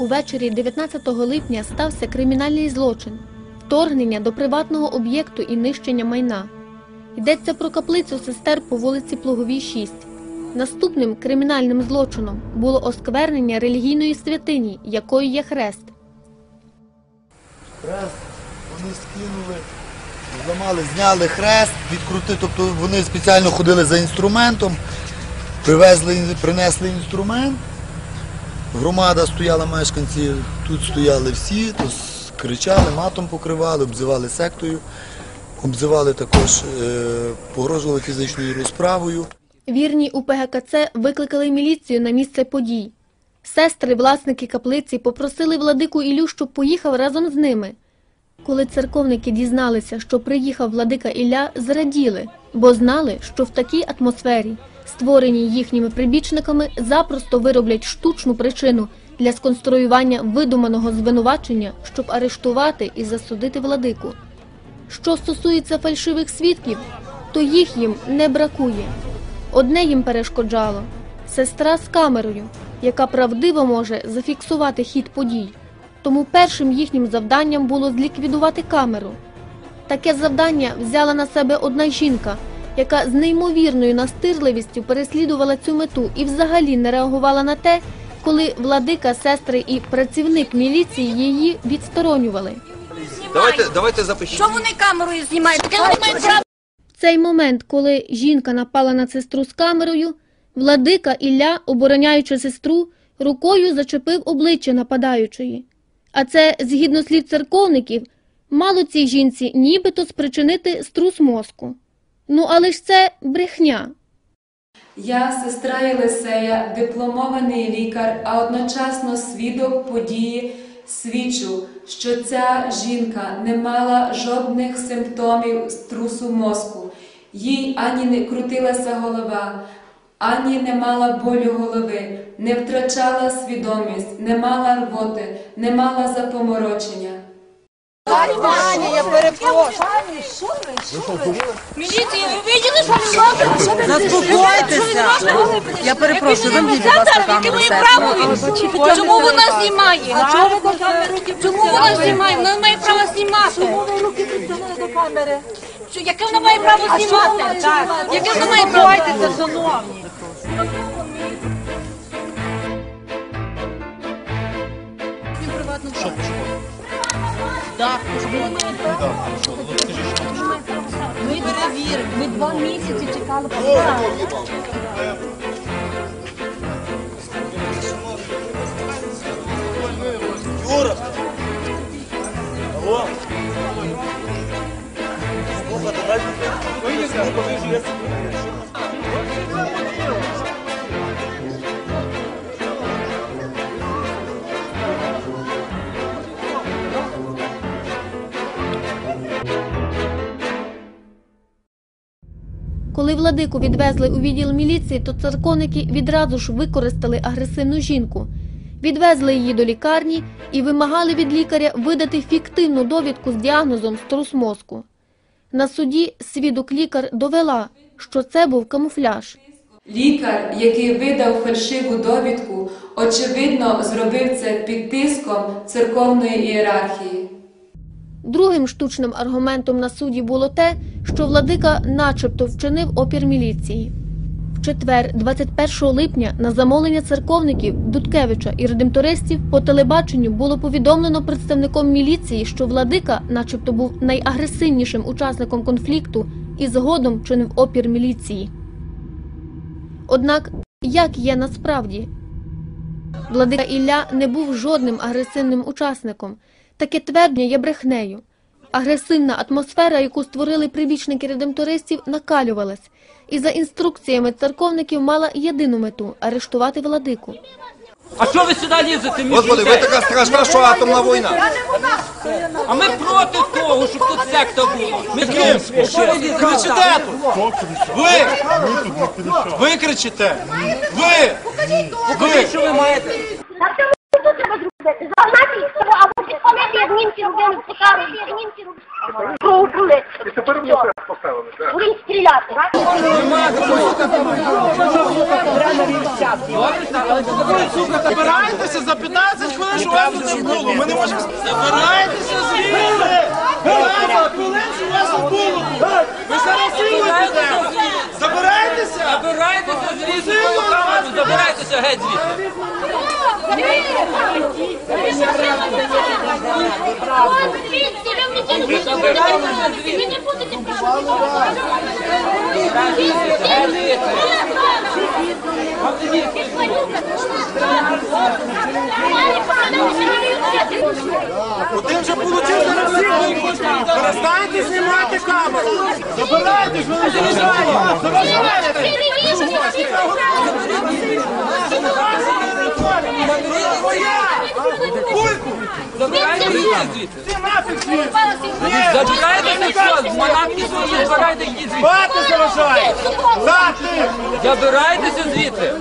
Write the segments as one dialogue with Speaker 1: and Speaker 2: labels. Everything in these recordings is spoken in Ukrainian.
Speaker 1: увечері 19 липня стався кримінальний злочин вторгнення до приватного об'єкту і нищення майна. Йдеться про каплицю сестер по вулиці Плуговій 6. Наступним кримінальним злочином було осквернення релігійної святині, якою є хрест.
Speaker 2: Хрест вони скинули, зламали, зняли хрест, відкрути, тобто вони спеціально ходили за інструментом, привезли, принесли інструмент. Громада стояла, мешканці, тут стояли всі, то кричали, матом покривали, обзивали сектою, обзивали також, е, погрожували фізичною розправою.
Speaker 1: Вірні УПГКЦ викликали міліцію на місце подій. Сестри, власники каплиці, попросили владику Ілю, щоб поїхав разом з ними. Коли церковники дізналися, що приїхав владика Ілля, зраділи, бо знали, що в такій атмосфері, створеній їхніми прибічниками, запросто вироблять штучну причину для сконструювання видуманого звинувачення, щоб арештувати і засудити владику. Що стосується фальшивих свідків, то їх їм не бракує. Одне їм перешкоджало сестра з камерою, яка правдиво може зафіксувати хід подій. Тому першим їхнім завданням було зліквідувати камеру. Таке завдання взяла на себе одна жінка, яка з неймовірною настирливістю переслідувала цю мету і взагалі не реагувала на те, коли владика, сестри і працівник міліції її відсторонювали.
Speaker 3: Давайте, давайте запишіть.
Speaker 4: Що вони камерою знімають? Таке вони мають право.
Speaker 1: В цей момент, коли жінка напала на сестру з камерою, владика Ілля, обороняючи сестру, рукою зачепив обличчя нападаючої. А це, згідно слів церковників, мало цій жінці нібито спричинити струс мозку. Ну але ж це брехня.
Speaker 5: Я, сестра Єлисея, дипломований лікар, а одночасно свідок події, свідчу, що ця жінка не мала жодних симптомів струсу мозку. Їй ані не крутилася голова, ані не мала болю голови, не втрачала свідомість, не мала рвоти, не мала запоморочення.
Speaker 4: Міліція, ви бачили, що ви робите?
Speaker 6: Заспокойтеся. Я перепрошую, ви будь ласка, камеру
Speaker 4: Яке
Speaker 6: себе.
Speaker 4: право? Чому вона знімає? Чому вона знімає? Вона не має права знімати.
Speaker 6: до камери.
Speaker 4: Що, Яке вона має право знімати? Яке вона має право?
Speaker 6: Шановні. Так, ми перевіримо.
Speaker 4: Ми два місяці чекали.
Speaker 2: Юра! Алло! Слухайте, дайте.
Speaker 1: Коли владику відвезли у відділ міліції, то церковники відразу ж використали агресивну жінку, відвезли її до лікарні і вимагали від лікаря видати фіктивну довідку з діагнозом струс мозку. На суді свідок лікар довела, що це був камуфляж.
Speaker 5: Лікар, який видав фальшиву довідку, очевидно зробив це під тиском церковної ієрархії.
Speaker 1: Другим штучним аргументом на суді було те, що владика начебто вчинив опір міліції. В четвер, 21 липня, на замовлення церковників Дудкевича і редемтористів по телебаченню було повідомлено представником міліції, що владика, начебто, був найагресивнішим учасником конфлікту і згодом чинив опір міліції. Однак, як є насправді? Владика Ілля не був жодним агресивним учасником. Таке твердження є брехнею. Агресивна атмосфера, яку створили прибічники редемтористів, накалювалась, і за інструкціями церковників мала єдину мету арештувати владику.
Speaker 7: А що ви сюди лізете між
Speaker 3: Господи, ви
Speaker 7: людей?
Speaker 3: така страшна, що атомна війна.
Speaker 7: А ми проти того, щоб тут секта була. Ми
Speaker 8: Ким? Що ви кричите тут? Ви! Ви кричите! Ви!
Speaker 7: покажіть, що ви маєте.
Speaker 9: Так це що треба зробити? Загнати їх або робили робили. Провокули. І тепер вони поставили. Будемо стріляти.
Speaker 8: Збираєтеся за 15 хвилин, що вас тут не було. Ми не можемо... Забирайтеся звідси! Хвилин, що вас тут було! Ви зараз силуєте! Забирайтеся!
Speaker 7: Забирайтеся звідси, забирайтеся геть звідси.
Speaker 9: Ви не будете
Speaker 8: Один же получив зараз всіх! Перестаньте знімати камеру! Забирайтесь, ви не заважаєте! Заважаєте! Кульку!
Speaker 7: Забирайтеся звідси.
Speaker 8: Ти нафіг звідси!
Speaker 7: Забирайтеся що? Манатки свої забирайте, йдіть звідси.
Speaker 8: Бати заважає! Так, ти!
Speaker 7: Забирайтеся звідси.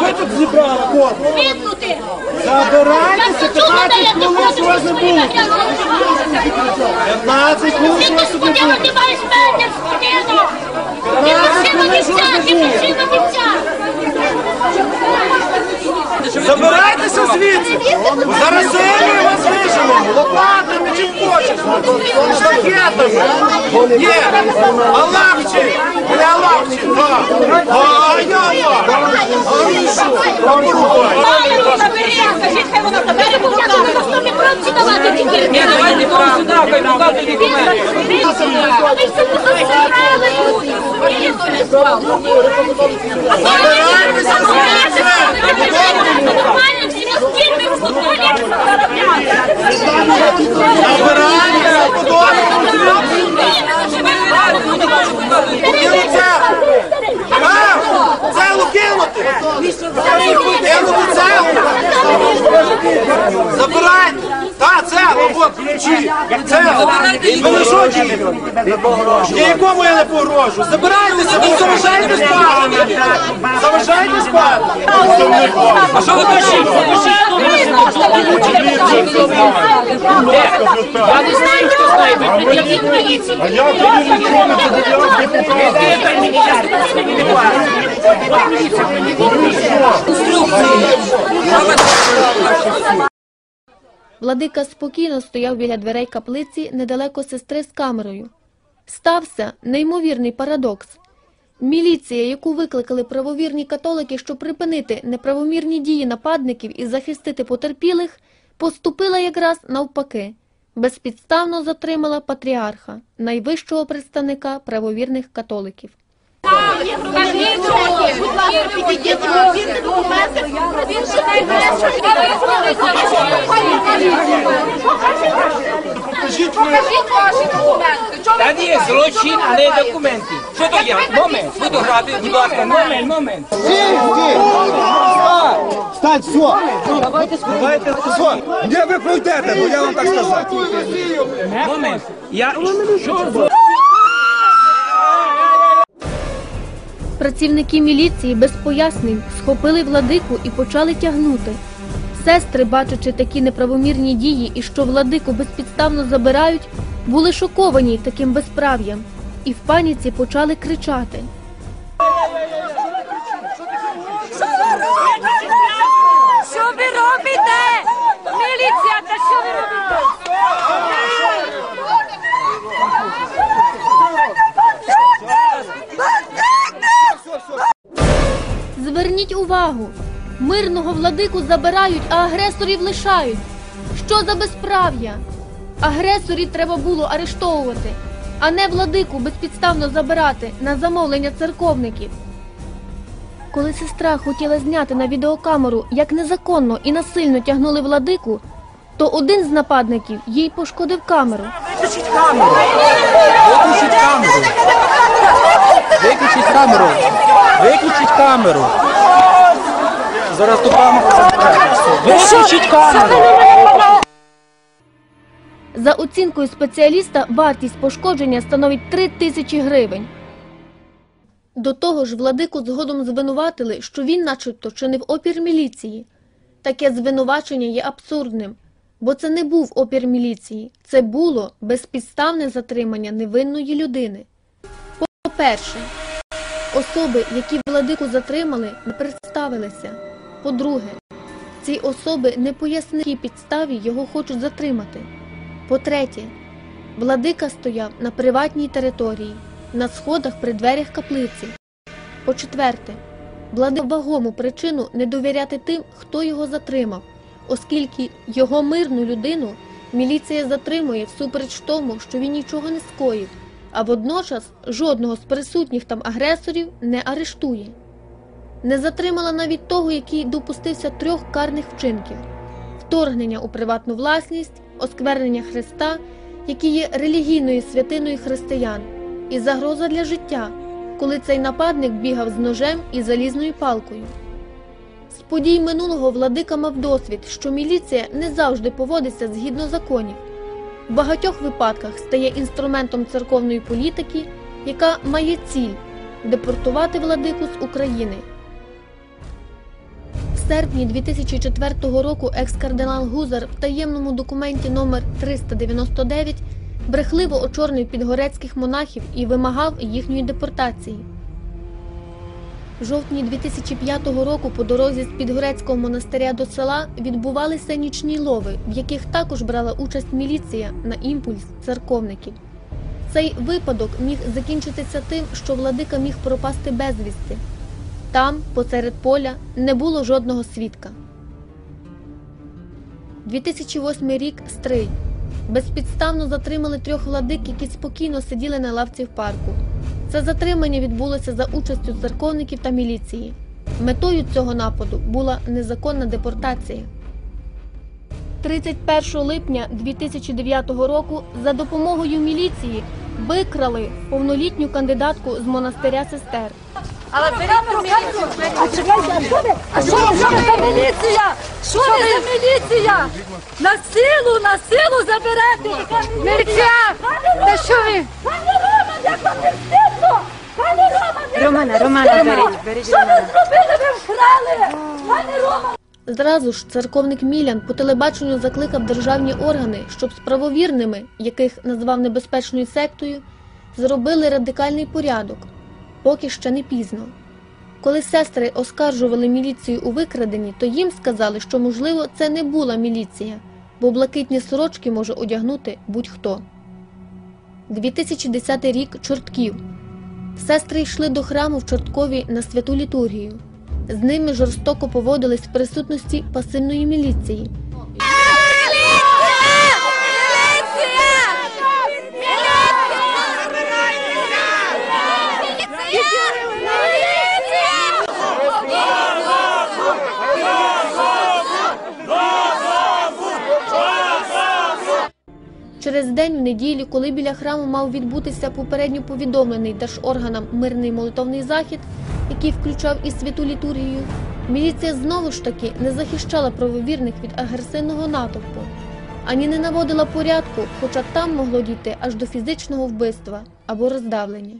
Speaker 8: Ви тут зібрали, от! Забирайтеся, 15 хвилин, що вас не було! 15 хвилин, що вас тут не було! 15 хвилин, що вас не було! Забирайтеся звідси! Зараз землю вас вижимо! Лопатами чим хочеш! Штахетами! Є! Аллахчик! Не Аллахчик! так. А ви що? Цеглу! А? Цеглу кинути! Цеглу! Забирайте! Та, цеглу, от, ключі! Цеглу! Ви на що дієте? Ні, якому я не погрожу! Забирайтеся, ви заважаєте спати! Заважаєте спати!
Speaker 7: А що ви кричите?
Speaker 9: Я не знаю, хто знає, ви підійдіть міліції. А я тобі нічого не
Speaker 1: Владика спокійно стояв біля дверей каплиці недалеко сестри з камерою. Стався неймовірний парадокс. Міліція, яку викликали правовірні католики, щоб припинити неправомірні дії нападників і захистити потерпілих, поступила якраз навпаки. Безпідставно затримала патріарха, найвищого представника правовірних католиків.
Speaker 8: Покажіть ви!
Speaker 7: Та ні, злочин, а не документи. Що то є? Момент, фотографію, будь ласка, момент, момент.
Speaker 10: Стань, все! Давайте, все! Де ви пройдете, ну я вам так сказав.
Speaker 7: Момент. Я... Що?
Speaker 1: Працівники міліції без пояснень схопили владику і почали тягнути. Сестри, бачачи такі неправомірні дії і що владику безпідставно забирають, були шоковані таким безправ'ям і в паніці почали кричати.
Speaker 4: Що ви робите? Міліція, та що ви робите?
Speaker 1: Зверніть увагу! Мирного владику забирають, а агресорів лишають. Що за безправ'я? Агресорів треба було арештовувати, а не владику безпідставно забирати на замовлення церковників. Коли сестра хотіла зняти на відеокамеру, як незаконно і насильно тягнули владику, то один з нападників їй пошкодив камеру.
Speaker 7: Виключіть камеру. Виключіть камеру. Виключіть камеру. Зараз ту камеру Виключіть камеру.
Speaker 1: За оцінкою спеціаліста, вартість пошкодження становить 3 тисячі гривень. До того ж, владику згодом звинуватили, що він начебто чинив опір міліції. Таке звинувачення є абсурдним, бо це не був опір міліції, це було безпідставне затримання невинної людини. По-перше, особи, які владику затримали, не представилися. По-друге, Ці особи не пояснили, якій підставі його хочуть затримати. По-третє, владика стояв на приватній території, на сходах при дверях каплиці. По-четверте, владик вагому причину не довіряти тим, хто його затримав, оскільки його мирну людину міліція затримує всупереч тому, що він нічого не скоїв, а водночас жодного з присутніх там агресорів не арештує. Не затримала навіть того, який допустився трьох карних вчинків: вторгнення у приватну власність, осквернення Христа, які є релігійною святиною християн, і загроза для життя, коли цей нападник бігав з ножем і залізною палкою. З подій минулого владика мав досвід, що міліція не завжди поводиться згідно законів. В багатьох випадках стає інструментом церковної політики, яка має ціль депортувати владику з України. В серпні 2004 року екс-кардинал Гузар в таємному документі номер 399 брехливо очорнив підгорецьких монахів і вимагав їхньої депортації. Жовтні 2005 року по дорозі з Підгорецького монастиря до села відбувалися нічні лови, в яких також брала участь міліція на імпульс церковників. Цей випадок міг закінчитися тим, що владика міг пропасти безвісти. Там, посеред поля, не було жодного свідка. 2008 рік Стрий. Безпідставно затримали трьох владик, які спокійно сиділи на лавці в парку. Це затримання відбулося за участю церковників та міліції. Метою цього нападу була незаконна депортація. 31 липня 2009 року за допомогою міліції викрали повнолітню кандидатку з монастиря сестер.
Speaker 4: Але. А що за міліція? Що ви за міліція? На силу, на силу заберете. Міліція! Та що ви? Пане Роман, як вам не стидно? Пане Роман, як
Speaker 6: Романа, Романа, беріть, беріть
Speaker 4: Що ви зробили? Ви вкрали! Пане Роман!
Speaker 1: Зразу ж церковник Мілян по телебаченню закликав державні органи, щоб з правовірними, яких назвав небезпечною сектою, зробили радикальний порядок, поки ще не пізно. Коли сестри оскаржували міліцію у викраденні, то їм сказали, що можливо це не була міліція, бо блакитні сорочки може одягнути будь-хто. 2010 рік Чортків. Сестри йшли до храму в Чорткові на святу літургію. З ними жорстоко поводились в присутності пасивної міліції. Через день в неділю, коли біля храму мав відбутися попередньо повідомлений держорганам мирний молитовний захід, який включав і святу літургію, міліція знову ж таки не захищала правовірних від агресивного натовпу, ані не наводила порядку, хоча там могло дійти аж до фізичного вбивства або роздавлення.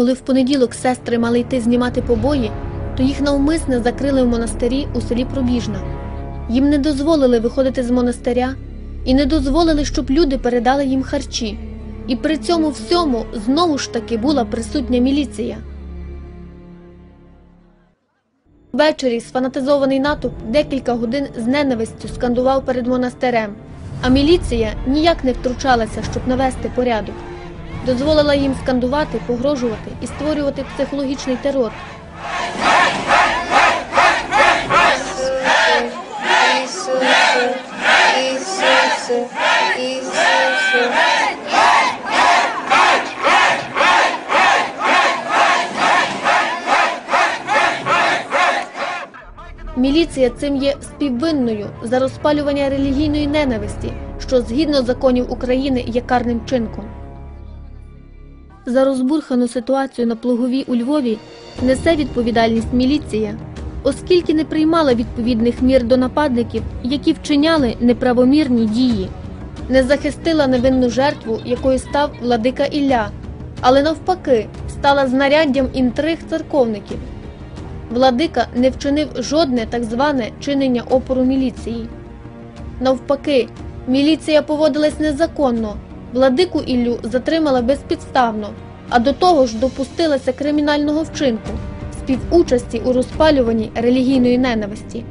Speaker 1: Коли в понеділок сестри мали йти знімати побої, то їх навмисне закрили в монастирі у селі Пробіжна. Їм не дозволили виходити з монастиря і не дозволили, щоб люди передали їм харчі. І при цьому всьому знову ж таки була присутня міліція. Ввечері сфанатизований натовп декілька годин з ненавистю скандував перед монастирем, а міліція ніяк не втручалася, щоб навести порядок. Дозволила їм скандувати, погрожувати і створювати психологічний терор. Міліція цим є співвинною за розпалювання релігійної ненависті, що згідно законів України є карним чинком. За розбурхану ситуацію на Плуговій у Львові несе відповідальність міліція, оскільки не приймала відповідних мір до нападників, які вчиняли неправомірні дії, не захистила невинну жертву, якою став владика Ілля, але навпаки стала знаряддям інтриг церковників. Владика не вчинив жодне так зване чинення опору міліції. Навпаки, міліція поводилась незаконно, владику Іллю затримала безпідставно, а до того ж допустилася кримінального вчинку співучасті у розпалюванні релігійної ненависті.